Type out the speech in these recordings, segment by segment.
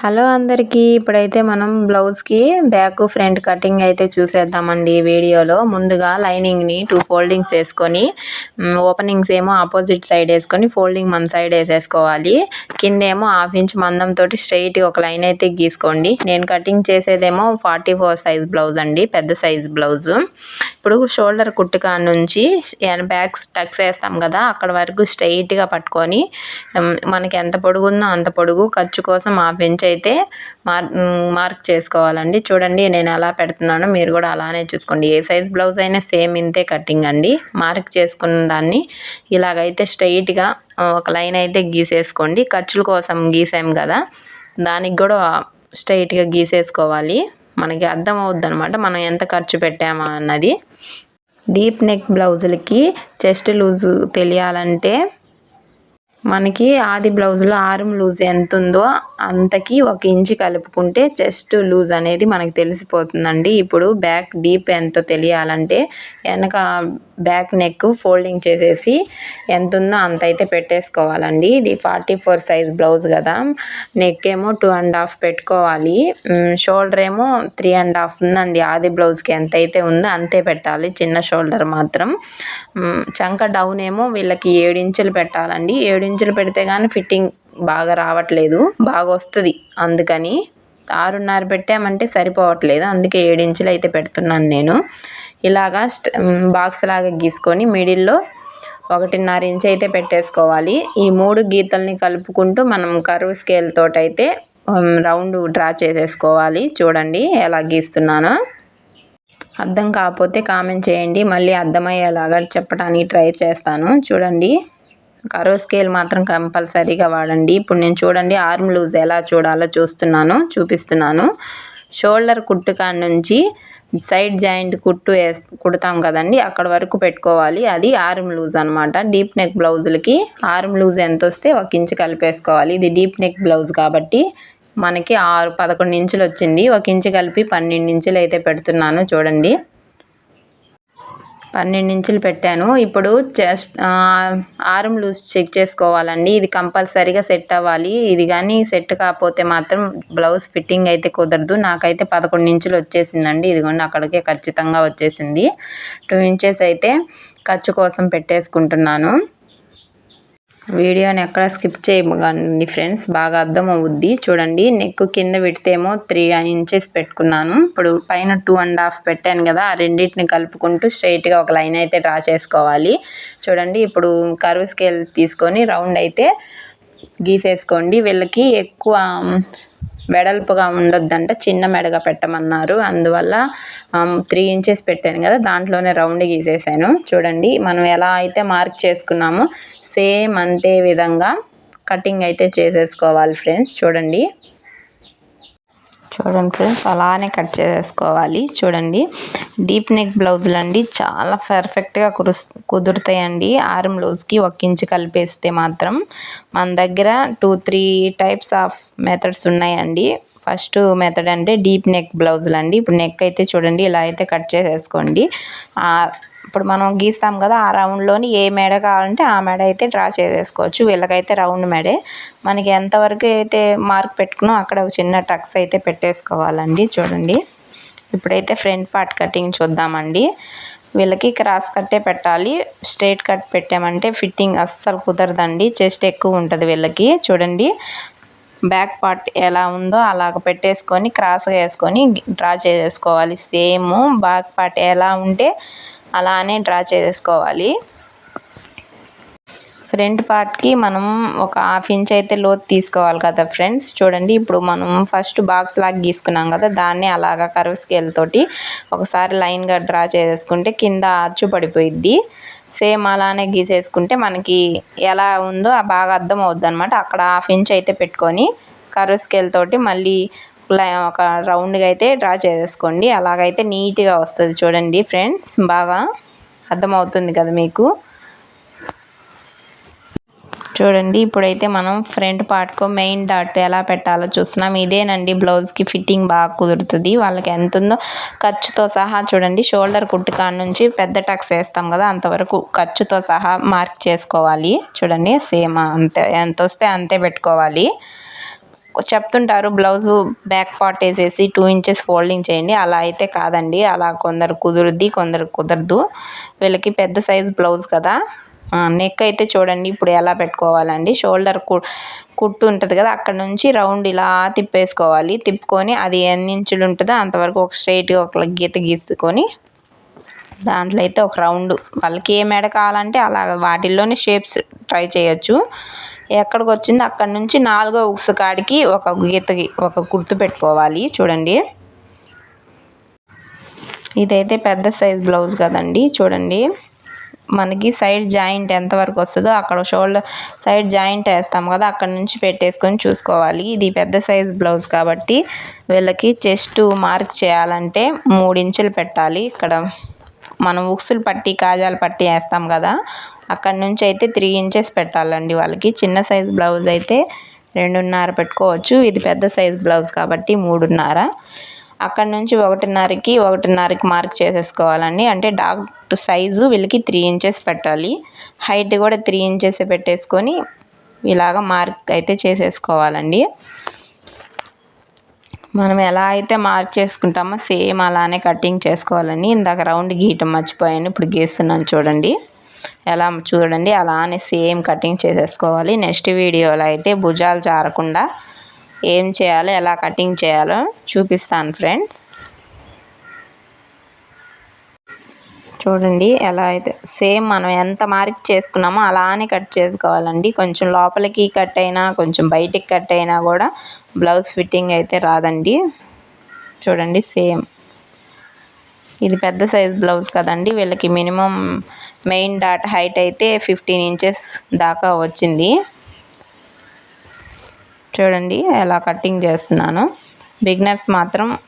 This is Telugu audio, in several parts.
హలో అందరికీ ఇప్పుడైతే మనం బ్లౌజ్కి బ్యాక్ ఫ్రంట్ కటింగ్ అయితే చూసేద్దామండి వీడియోలో. ముందుగా లైనింగ్ని టూ ఫోల్డింగ్స్ వేసుకొని ఓపెనింగ్స్ ఏమో ఆపోజిట్ సైడ్ వేసుకొని ఫోల్డింగ్ మన సైడ్ వేసేసుకోవాలి. కిందేమో హాఫ్ ఇంచ్ మందంతో స్ట్రైట్ ఒక లైన్ అయితే గీసుకోండి. నేను కటింగ్ చేసేదేమో ఫార్టీ ఫోర్ సైజ్ బ్లౌజ్ అండి పెద్ద సైజ్ బ్లౌజ్. ఇప్పుడు షోల్డర్ కుట్టుకా నుంచి బ్యాగ్స్ టక్స్ వేస్తాం కదా అక్కడ వరకు స్ట్రైట్గా పట్టుకొని మనకి ఎంత పొడుగుందో అంత పొడుగు ఖర్చు కోసం హాఫ్ ఇంచ్ అయితే మార్ మార్క్ చేసుకోవాలండి. చూడండి నేను ఎలా పెడుతున్నానో. మీరు కూడా అలానే చూసుకోండి. ఏ సైజ్ బ్లౌజ్ అయినా సేమ్ ఇంతే కటింగ్ అండి. మార్క్ చేసుకున్న దాన్ని ఇలాగైతే స్ట్రైట్గా ఒక లైన్ అయితే గీసేసుకోండి. ఖర్చుల కోసం గీసాం కదా దానికి కూడా స్ట్రైట్గా గీసేసుకోవాలి. మనకి అర్థం అవుద్ది అనమాట మనం ఎంత ఖర్చు పెట్టామా అన్నది. డీప్ నెక్ బ్లౌజులకి చెస్ట్ లూజు తెలియాలంటే మనకి ఆది బ్లౌజ్లో ఆరం లూజ్ ఎంత ఉందో అంతకి ఒక ఇంచు కలుపుకుంటే చెస్ట్ లూజ్ అనేది మనకు తెలిసిపోతుందండి. ఇప్పుడు బ్యాక్ డీప్ ఎంతో తెలియాలంటే వెనక బ్యాక్ నెక్ ఫోల్డింగ్ చేసేసి ఎంత ఉందో అంత అయితే పెట్టేసుకోవాలండి. ఇది ఫార్టీ ఫోర్ సైజ్ బ్లౌజ్ కదా. నెక్ ఏమో టూ అండ్ హాఫ్ పెట్టుకోవాలి. షోల్డర్ ఏమో త్రీ అండ్ హాఫ్ ఉందండి. ఆది బ్లౌజ్కి ఎంత అయితే ఉందో అంతే పెట్టాలి. చిన్న షోల్డర్ మాత్రం. చంక డౌన్ ఏమో వీళ్ళకి ఏడు ఇంచులు పెట్టాలండి. ఏడు ఇంచులు పెడితే కానీ ఫిట్టింగ్ బాగా రావట్లేదు బాగా వస్తుంది. అందుకని ఆరున్నర పెట్టామంటే సరిపోవట్లేదు. అందుకే ఏడు ఇంచులు అయితే పెడుతున్నాను నేను. ఇలాగా బాక్స్ లాగా గీసుకొని మిడిల్లో ఒకటిన్నర ఇంచ్ అయితే పెట్టేసుకోవాలి. ఈ మూడు గీతల్ని కలుపుకుంటూ మనం కరువు స్కేల్ తోటైతే రౌండ్ డ్రా చేసేసుకోవాలి. చూడండి ఎలా గీస్తున్నానో. అర్థం కాకపోతే కామెంట్ చేయండి. మళ్ళీ అర్థమయ్యేలాగా చెప్పడానికి ట్రై చేస్తాను. చూడండి. కరో స్కేల్ మాత్రం కంపల్సరీగా వాడండి. ఇప్పుడు నేను చూడండి ఆర్మ్ లూజ్ ఎలా చూడాలో చూస్తున్నాను చూపిస్తున్నాను. షోల్డర్ కుట్టు కాడ నుంచి సైడ్ జాయింట్ కుట్టు వేస్ కుడతాం కదండి అక్కడ వరకు పెట్టుకోవాలి. అది ఆర్మ్ లూజ్ అనమాట డీప్ నెక్ బ్లౌజులకి ఆర్మ్ లూజ్ ఎంత వస్తే ఒక ఇంచు కలిపేసుకోవాలి. ఇది డీప్ నెక్ బ్లౌజ్ కాబట్టి మనకి ఆరు పదకొండు ఇంచులు వచ్చింది. ఒక ఇంచు కలిపి పన్నెండు ఇంచులు అయితే పెడుతున్నాను చూడండి. పన్నెండు ఇంచులు పెట్టాను. ఇప్పుడు చెస్ట్ ఆరం లూజ్ చెక్ చేసుకోవాలండి. ఇది కంపల్సరీగా సెట్ అవ్వాలి. ఇది కానీ సెట్ కాకపోతే మాత్రం బ్లౌజ్ ఫిట్టింగ్ అయితే కుదరదు. నాకైతే పదకొండు ఇంచులు వచ్చేసిందండి. ఇదిగోండి అక్కడికే ఖచ్చితంగా వచ్చేసింది. టూ ఇంచెస్ అయితే ఖర్చు కోసం పెట్టేసుకుంటున్నాను. వీడియోని ఎక్కడ స్కిప్ చేయకండి ఫ్రెండ్స్ బాగా అర్థం అవుద్ది చూడండి నెక్ కింద పెడితేమో త్రీ ఇంచెస్ పెట్టుకున్నాను. ఇప్పుడు పైన టూ అండ్ హాఫ్ పెట్టాను కదా ఆ రెండింటిని కలుపుకుంటూ స్ట్రైట్గా ఒక లైన్ అయితే డ్రా చేసుకోవాలి. చూడండి ఇప్పుడు కరువు స్కేల్ తీసుకొని రౌండ్ అయితే గీసేసుకోండి. వీళ్ళకి ఎక్కువ వెడల్పుగా ఉండొద్దంట చిన్న మెడగా పెట్టమన్నారు. అందువల్ల త్రీ ఇంచెస్ పెట్టాను కదా దాంట్లోనే రౌండ్ గీసేసాను. చూడండి మనం ఎలా అయితే మార్క్ చేసుకున్నామో సేమ్ అంతే విధంగా కటింగ్ అయితే చేసేసుకోవాలి ఫ్రెండ్స్ చూడండి. చూడండి ఫ్రెండ్స్ అలానే కట్ చేసేసుకోవాలి. చూడండి డీప్ నెక్ బ్లౌజులు అండి చాలా పర్ఫెక్ట్గా కురు కుదురుతాయండి. ఆరం లూజ్కి ఒక ఇంచు కలిపేస్తే మాత్రం మన దగ్గర two three types of methods ఉన్నాయండి. ఫస్ట్ మెథడ్ అంటే డీప్ నెక్ బ్లౌజులు అండి. ఇప్పుడు నెక్ అయితే చూడండి ఇలా అయితే కట్ చేసేసుకోండి. ఇప్పుడు మనం గీస్తాం కదా ఆ రౌండ్లోని ఏ మెడ కావాలంటే ఆ మెడ అయితే డ్రా చేసేసుకోవచ్చు. వీళ్ళకైతే రౌండ్ మెడే. మనకి ఎంతవరకు అయితే మార్క్ పెట్టుకున్నాం అక్కడ ఒక చిన్న టక్స్ అయితే పెట్టేసుకోవాలండి. చూడండి. ఇప్పుడైతే ఫ్రంట్ పార్ట్ కటింగ్ చూద్దామండి. వీళ్ళకి క్రాస్ కట్టే పెట్టాలి. స్ట్రైట్ కట్ పెట్టామంటే ఫిట్టింగ్ అస్సలు కుదరదండి. చెస్ట్ ఎక్కువ ఉంటుంది వీళ్ళకి. చూడండి. బ్యాక్ పార్ట్ ఎలా ఉందో అలాగ పెట్టేసుకొని క్రాస్గా వేసుకొని డ్రా చేసేసుకోవాలి. సేమ్ బ్యాక్ పార్ట్ ఎలా ఉంటే అలానే డ్రా చేసేసుకోవాలి ఫ్రంట్ పార్ట్కి మనం ఒక హాఫ్ ఇంచ్ అయితే లోతు తీసుకోవాలి కదా ఫ్రెండ్స్. చూడండి ఇప్పుడు మనం ఫస్ట్ బాక్స్ లాగా గీసుకున్నాం కదా దాన్ని అలాగా కర్వ్ స్కేల్ తోటి ఒకసారి లైన్గా డ్రా చేసేసుకుంటే కింద అచ్చు పడిపోయిద్ది. సేమ్ అలానే గీసేసుకుంటే మనకి ఎలా ఉందో బాగా అర్థం అవుద్ది అనమాట అక్కడ హాఫ్ ఇంచ్ అయితే పెట్టుకొని కర్వ్ స్కేల్ తోటి మళ్ళీ ఒక రౌండ్గా అయితే డ్రా చేసేసుకోండి. అలాగైతే నీట్గా వస్తుంది చూడండి ఫ్రెండ్స్. బాగా అర్థమవుతుంది కదా మీకు? చూడండి ఇప్పుడైతే మనం ఫ్రంట్ పార్ట్కు మెయిన్ డాట్ ఎలా పెట్టాలో చూస్తున్నాం. ఇదేనండి బ్లౌజ్కి ఫిట్టింగ్ బాగా కుదురుతుంది. వాళ్ళకి ఎంత ఉందో ఖర్చుతో సహా చూడండి షోల్డర్ కుట్టు కాడ నుంచి పెద్ద టక్స్ వేస్తాం కదా అంతవరకు ఖర్చుతో సహా మార్క్ చేసుకోవాలి. చూడండి సేమ్ అంతే ఎంత వస్తే అంతే పెట్టుకోవాలి. చెప్తుంటారు బ్లౌజు బ్యాక్ పార్ట్ వేసేసి టూ ఇంచెస్ ఫోల్డింగ్ చేయండి. అలా అయితే కాదండి. అలా కొందరు కుదురుద్ది కొందరు కుదరదు. వీళ్ళకి పెద్ద సైజ్ బ్లౌజ్ కదా. నెక్ అయితే చూడండి ఇప్పుడు ఎలా పెట్టుకోవాలండి. షోల్డర్ కుట్టు ఉంటుంది కదా అక్కడ నుంచి రౌండ్ ఇలా తిప్పేసుకోవాలి. తిప్పుకొని అది ఎన్ని ఇంచులు ఉంటుందో అంతవరకు ఒక స్ట్రైట్గా ఒక గీత గీసుకొని దాంట్లో అయితే ఒక రౌండ్ వాళ్ళకి ఏ మెడ కావాలంటే అలా వాటిల్లోనే షేప్స్ ట్రై చేయొచ్చు. ఎక్కడికి వచ్చిందో అక్కడి నుంచి నాలుగో ఉక్స్ కాడికి ఒక గీతకి ఒక గుర్తు పెట్టుకోవాలి. చూడండి. ఇదైతే పెద్ద సైజ్ బ్లౌజ్ కదండి. చూడండి. మనకి సైడ్ జాయింట్ ఎంతవరకు వస్తుందో అక్కడ షోల్డర్ సైడ్ జాయింట్ వేస్తాం కదా అక్కడ నుంచి పెట్టేసుకొని చూసుకోవాలి. ఇది పెద్ద సైజ్ బ్లౌజ్ కాబట్టి వీళ్ళకి చెస్ట్ మార్క్ చేయాలంటే మూడు ఇంచులు పెట్టాలి. ఇక్కడ మనం ఉక్సులు పట్టి కాజాలు పట్టి వేస్తాం కదా అక్కడ నుంచి అయితే త్రీ ఇంచెస్ పెట్టాలండి వాళ్ళకి. చిన్న సైజ్ బ్లౌజ్ అయితే రెండున్నర పెట్టుకోవచ్చు. ఇది పెద్ద సైజ్ బ్లౌజ్ కాబట్టి మూడున్నర. అక్కడ నుంచి ఒకటిన్నరకి ఒకటిన్నరకి మార్క్ చేసేసుకోవాలండి. అంటే డాక్ట్ సైజు వీళ్ళకి త్రీ ఇంచెస్ పెట్టాలి. హైట్ కూడా త్రీ ఇంచెస్ పెట్టేసుకొని ఇలాగ మార్క్ అయితే చేసేసుకోవాలండి. మనం ఎలా అయితే మార్క్ చేసుకుంటామో సేమ్ అలానే కటింగ్ చేసుకోవాలండి ఇందాక రౌండ్ గీయటం మర్చిపోయాను ఇప్పుడు గీస్తున్నాను చూడండి. ఎలా చూడండి అలానే సేమ్ కటింగ్ చేసేసుకోవాలి. నెక్స్ట్ వీడియోలో అయితే భుజాలు జారకుండా ఏం చేయాలో ఎలా కటింగ్ చేయాలో చూపిస్తాను ఫ్రెండ్స్. చూడండి ఎలా అయితే సేమ్ మనం ఎంత మార్క్ చేసుకున్నామో అలానే కట్ చేసుకోవాలండి. కొంచెం లోపలికి కట్ అయినా కొంచెం బయటికి కట్ అయినా కూడా బ్లౌజ్ ఫిట్టింగ్ అయితే రాదండి. చూడండి సేమ్. ఇది పెద్ద సైజ్ బ్లౌజ్ కదండి. వీళ్ళకి మినిమం మెయిన్ డాట్ హైట్ అయితే ఫిఫ్టీన్ ఇంచెస్ దాకా వచ్చింది. చూడండి ఎలా కటింగ్ చేస్తున్నాను. బిగినర్స్ మాత్రం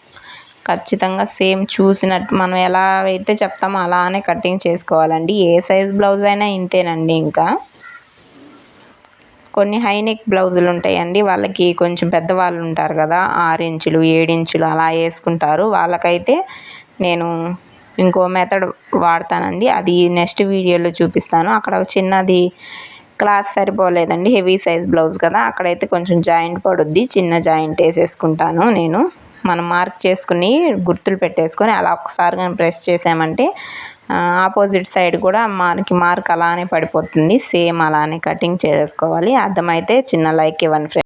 ఖచ్చితంగా సేమ్ చూసినట్టు మనం ఎలా అయితే చెప్తామో అలానే కటింగ్ చేసుకోవాలండి. ఏ సైజ్ బ్లౌజ్ అయినా ఇంతేనండి ఇంకా. కొన్ని హైనెక్ బ్లౌజులు ఉంటాయండి. వాళ్ళకి కొంచెం పెద్దవాళ్ళు ఉంటారు కదా ఆరు ఇంచులు ఏడు ఇంచులు అలా వేసుకుంటారు. వాళ్ళకైతే నేను ఇంకో మెథడ్ వాడతానండి. అది నెక్స్ట్ వీడియోలో చూపిస్తాను. అక్కడ చిన్నది క్లాత్ సరిపోలేదండి. హెవీ సైజ్ బ్లౌజ్ కదా అక్కడైతే కొంచెం జాయింట్ పడుద్ది. చిన్న జాయింట్ వేసేసుకుంటాను నేను. మనం మార్క్ చేసుకుని గుర్తులు పెట్టేసుకొని అలా ఒకసారి కానీ ప్రెస్ చేసామంటే ఆపోజిట్ సైడ్ కూడా మనకి మార్క్ అలానే పడిపోతుంది. సేమ్ అలానే కటింగ్ చేసుకోవాలి. అర్థమైతే చిన్న లైక్ ఇవ్వండి ఫ్రెండ్స్